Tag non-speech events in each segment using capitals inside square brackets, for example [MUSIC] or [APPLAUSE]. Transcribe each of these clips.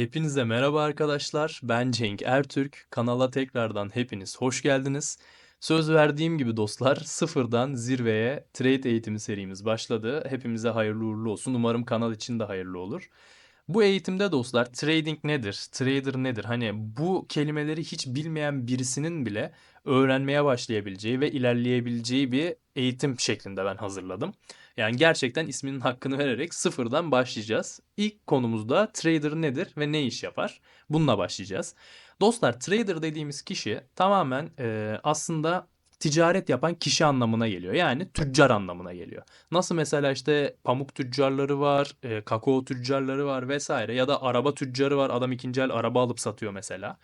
Hepinize merhaba arkadaşlar. Ben Cenk Ertürk. Kanala tekrardan hepiniz hoş geldiniz. Söz verdiğim gibi dostlar sıfırdan zirveye trade eğitimi serimiz başladı. Hepimize hayırlı uğurlu olsun. Umarım kanal için de hayırlı olur. Bu eğitimde dostlar trading nedir, trader nedir? Hani bu kelimeleri hiç bilmeyen birisinin bile öğrenmeye başlayabileceği ve ilerleyebileceği bir eğitim şeklinde ben hazırladım. Yani gerçekten isminin hakkını vererek sıfırdan başlayacağız. İlk konumuzda trader nedir ve ne iş yapar? Bununla başlayacağız. Dostlar trader dediğimiz kişi tamamen e, aslında ticaret yapan kişi anlamına geliyor. Yani tüccar anlamına geliyor. Nasıl mesela işte pamuk tüccarları var, e, kakao tüccarları var vesaire ya da araba tüccarı var. Adam ikinci el araba alıp satıyor mesela.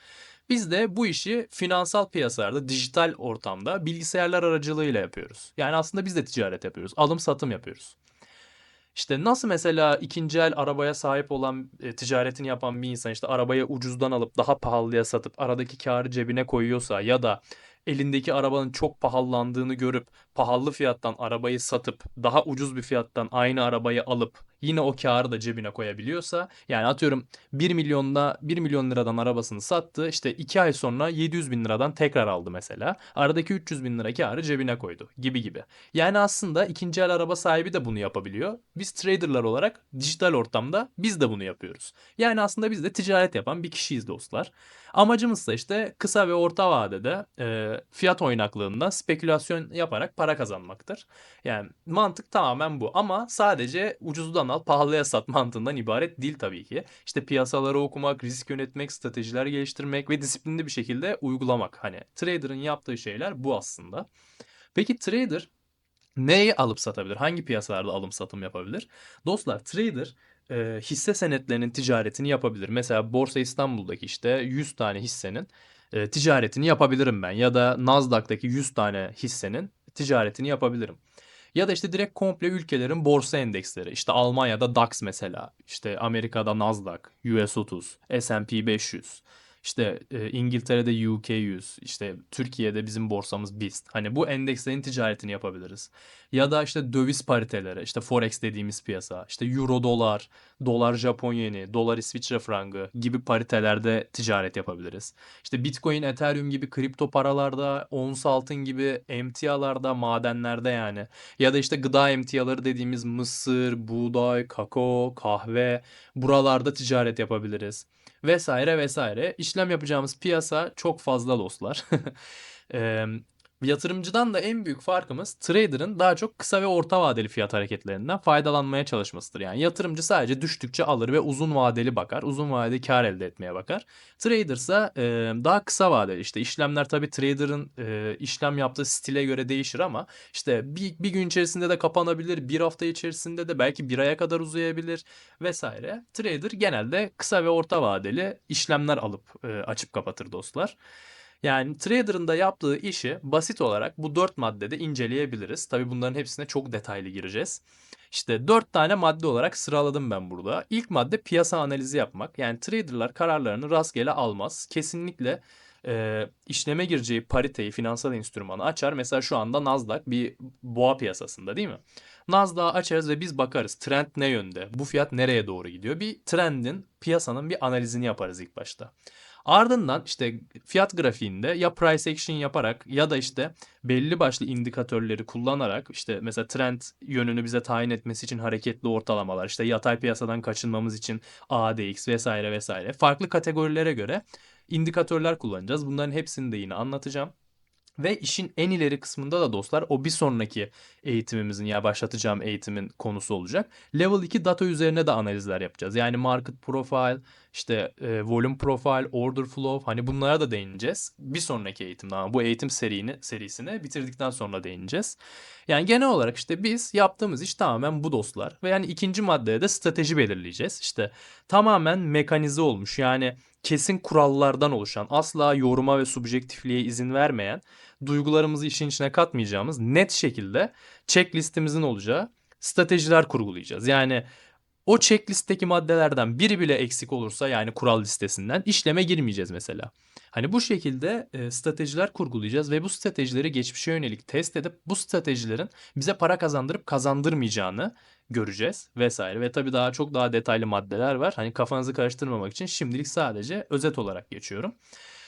Biz de bu işi finansal piyasalarda, dijital ortamda bilgisayarlar aracılığıyla yapıyoruz. Yani aslında biz de ticaret yapıyoruz. Alım satım yapıyoruz. İşte nasıl mesela ikinci el arabaya sahip olan e, ticaretini yapan bir insan işte arabayı ucuzdan alıp daha pahalıya satıp aradaki karı cebine koyuyorsa ya da elindeki arabanın çok pahalandığını görüp pahalı fiyattan arabayı satıp daha ucuz bir fiyattan aynı arabayı alıp yine o karı da cebine koyabiliyorsa yani atıyorum 1 milyonda 1 milyon liradan arabasını sattı işte 2 ay sonra 700 bin liradan tekrar aldı mesela aradaki 300 bin lira karı cebine koydu gibi gibi. Yani aslında ikinci el araba sahibi de bunu yapabiliyor. Biz traderlar olarak dijital ortamda biz de bunu yapıyoruz. Yani aslında biz de ticaret yapan bir kişiyiz dostlar. Amacımız da işte kısa ve orta vadede e, fiyat oynaklığında spekülasyon yaparak para kazanmaktır. Yani mantık tamamen bu ama sadece ucuzdan al pahalıya sat mantığından ibaret değil tabii ki. İşte piyasaları okumak, risk yönetmek, stratejiler geliştirmek ve disiplinli bir şekilde uygulamak. Hani trader'ın yaptığı şeyler bu aslında. Peki trader neyi alıp satabilir? Hangi piyasalarda alım satım yapabilir? Dostlar trader e, hisse senetlerinin ticaretini yapabilir. Mesela Borsa İstanbul'daki işte 100 tane hissenin e, ticaretini yapabilirim ben. Ya da Nasdaq'taki 100 tane hissenin ticaretini yapabilirim. Ya da işte direkt komple ülkelerin borsa endeksleri. İşte Almanya'da DAX mesela. İşte Amerika'da Nasdaq, US 30, S&P 500. İşte e, İngiltere'de UK 100, işte Türkiye'de bizim borsamız BIST. Hani bu endekslerin ticaretini yapabiliriz. Ya da işte döviz pariteleri, işte forex dediğimiz piyasa, işte euro dolar, dolar Japon yeni, dolar İsviçre frangı gibi paritelerde ticaret yapabiliriz. İşte Bitcoin, Ethereum gibi kripto paralarda, ons altın gibi emtialarda, madenlerde yani. Ya da işte gıda emtiaları dediğimiz mısır, buğday, kakao, kahve buralarda ticaret yapabiliriz vesaire vesaire. İşlem yapacağımız piyasa çok fazla dostlar. [LAUGHS] Eee, yatırımcıdan da en büyük farkımız trader'ın daha çok kısa ve orta vadeli fiyat hareketlerinden faydalanmaya çalışmasıdır. Yani yatırımcı sadece düştükçe alır ve uzun vadeli bakar. Uzun vadeli kar elde etmeye bakar. Trader ise daha kısa vadeli işte işlemler tabii trader'ın e, işlem yaptığı stile göre değişir ama işte bir, bir gün içerisinde de kapanabilir. Bir hafta içerisinde de belki bir aya kadar uzayabilir vesaire. Trader genelde kısa ve orta vadeli işlemler alıp e, açıp kapatır dostlar. Yani trader'ın da yaptığı işi basit olarak bu dört maddede inceleyebiliriz. Tabii bunların hepsine çok detaylı gireceğiz. İşte dört tane madde olarak sıraladım ben burada. İlk madde piyasa analizi yapmak. Yani trader'lar kararlarını rastgele almaz. Kesinlikle e, işleme gireceği pariteyi, finansal enstrümanı açar. Mesela şu anda Nasdaq bir boğa piyasasında değil mi? Nasdaq'ı açarız ve biz bakarız trend ne yönde, bu fiyat nereye doğru gidiyor. Bir trendin, piyasanın bir analizini yaparız ilk başta. Ardından işte fiyat grafiğinde ya price action yaparak ya da işte belli başlı indikatörleri kullanarak işte mesela trend yönünü bize tayin etmesi için hareketli ortalamalar işte yatay piyasadan kaçınmamız için ADX vesaire vesaire farklı kategorilere göre indikatörler kullanacağız. Bunların hepsini de yine anlatacağım. Ve işin en ileri kısmında da dostlar o bir sonraki eğitimimizin ya başlatacağım eğitimin konusu olacak. Level 2 data üzerine de analizler yapacağız. Yani market profile, işte e, volume profile, order flow hani bunlara da değineceğiz. Bir sonraki eğitimde ama bu eğitim serini, serisini bitirdikten sonra değineceğiz. Yani genel olarak işte biz yaptığımız iş tamamen bu dostlar. Ve yani ikinci maddede de strateji belirleyeceğiz. İşte tamamen mekanize olmuş yani kesin kurallardan oluşan, asla yoruma ve subjektifliğe izin vermeyen, duygularımızı işin içine katmayacağımız net şekilde checklistimizin olacağı stratejiler kurgulayacağız. Yani O checklist'teki maddelerden biri bile eksik olursa yani kural listesinden işleme girmeyeceğiz mesela. Hani bu şekilde e, stratejiler kurgulayacağız ve bu stratejileri geçmişe yönelik test edip bu stratejilerin bize para kazandırıp kazandırmayacağını göreceğiz vesaire. Ve tabii daha çok daha detaylı maddeler var. Hani kafanızı karıştırmamak için şimdilik sadece özet olarak geçiyorum.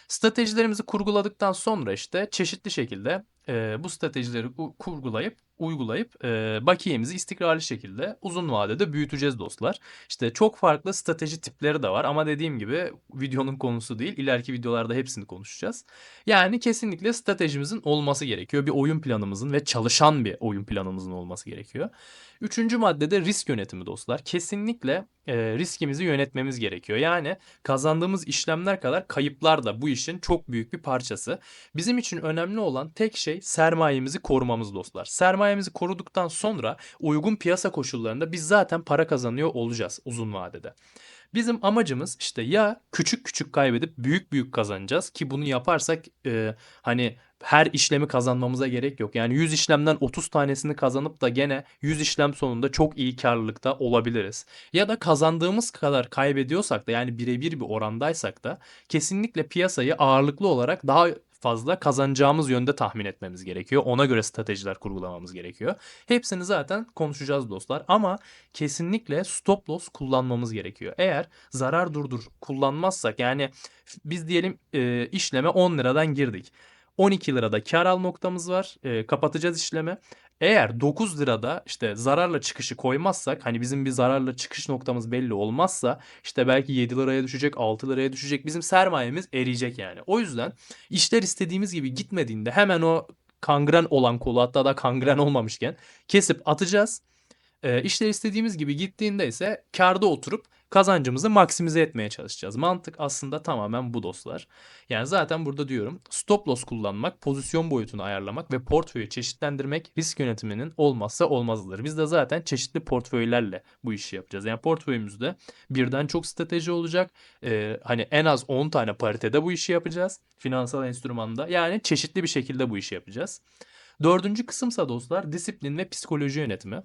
Stratejilerimizi kurguladıktan sonra işte çeşitli şekilde e, bu stratejileri ku- kurgulayıp uygulayıp e, bakiyemizi istikrarlı şekilde uzun vadede büyüteceğiz dostlar. İşte çok farklı strateji tipleri de var ama dediğim gibi videonun konusu değil. İleriki videolarda hepsini konuşacağız. Yani kesinlikle stratejimizin olması gerekiyor. Bir oyun planımızın ve çalışan bir oyun planımızın olması gerekiyor. Üçüncü maddede risk yönetimi dostlar. Kesinlikle e, riskimizi yönetmemiz gerekiyor. Yani kazandığımız işlemler kadar kayıplar da bu işin çok büyük bir parçası. Bizim için önemli olan tek şey sermayemizi korumamız dostlar. Sermayemizi koruduktan sonra uygun piyasa koşullarında biz zaten para kazanıyor olacağız uzun vadede. Bizim amacımız işte ya küçük küçük kaybedip büyük büyük kazanacağız ki bunu yaparsak e, hani her işlemi kazanmamıza gerek yok. Yani 100 işlemden 30 tanesini kazanıp da gene 100 işlem sonunda çok iyi karlılıkta olabiliriz. Ya da kazandığımız kadar kaybediyorsak da yani birebir bir orandaysak da kesinlikle piyasayı ağırlıklı olarak daha fazla kazanacağımız yönde tahmin etmemiz gerekiyor. Ona göre stratejiler kurgulamamız gerekiyor. Hepsini zaten konuşacağız dostlar ama kesinlikle stop loss kullanmamız gerekiyor. Eğer zarar durdur kullanmazsak yani biz diyelim işleme 10 liradan girdik. 12 lirada kar al noktamız var. E, kapatacağız işlemi. Eğer 9 lirada işte zararla çıkışı koymazsak hani bizim bir zararla çıkış noktamız belli olmazsa işte belki 7 liraya düşecek 6 liraya düşecek bizim sermayemiz eriyecek yani. O yüzden işler istediğimiz gibi gitmediğinde hemen o kangren olan kolu hatta da kangren olmamışken kesip atacağız. E, işler istediğimiz gibi gittiğinde ise karda oturup kazancımızı maksimize etmeye çalışacağız. Mantık aslında tamamen bu dostlar. Yani zaten burada diyorum stop loss kullanmak, pozisyon boyutunu ayarlamak ve portföyü çeşitlendirmek risk yönetiminin olmazsa olmazıdır. Biz de zaten çeşitli portföylerle bu işi yapacağız. Yani portföyümüzde birden çok strateji olacak. Ee, hani en az 10 tane paritede bu işi yapacağız. Finansal enstrümanda. Yani çeşitli bir şekilde bu işi yapacağız. Dördüncü kısımsa dostlar disiplin ve psikoloji yönetimi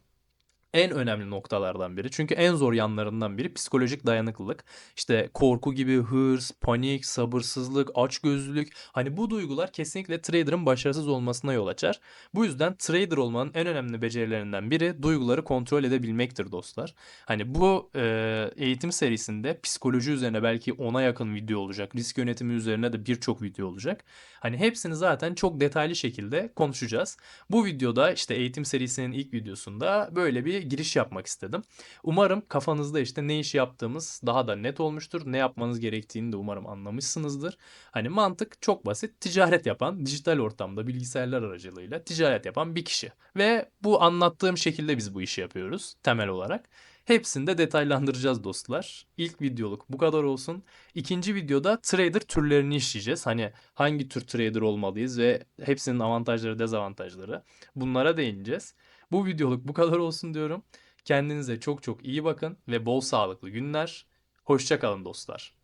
en önemli noktalardan biri. Çünkü en zor yanlarından biri psikolojik dayanıklılık. İşte korku gibi hırs, panik, sabırsızlık, açgözlülük. Hani bu duygular kesinlikle trader'ın başarısız olmasına yol açar. Bu yüzden trader olmanın en önemli becerilerinden biri duyguları kontrol edebilmektir dostlar. Hani bu e, eğitim serisinde psikoloji üzerine belki ona yakın video olacak. Risk yönetimi üzerine de birçok video olacak. Hani hepsini zaten çok detaylı şekilde konuşacağız. Bu videoda işte eğitim serisinin ilk videosunda böyle bir giriş yapmak istedim. Umarım kafanızda işte ne iş yaptığımız daha da net olmuştur. Ne yapmanız gerektiğini de umarım anlamışsınızdır. Hani mantık çok basit. Ticaret yapan, dijital ortamda bilgisayarlar aracılığıyla ticaret yapan bir kişi. Ve bu anlattığım şekilde biz bu işi yapıyoruz temel olarak. Hepsini de detaylandıracağız dostlar. İlk videoluk bu kadar olsun. İkinci videoda trader türlerini işleyeceğiz. Hani hangi tür trader olmalıyız ve hepsinin avantajları, dezavantajları. Bunlara değineceğiz. Bu videoluk bu kadar olsun diyorum. Kendinize çok çok iyi bakın ve bol sağlıklı günler. Hoşça kalın dostlar.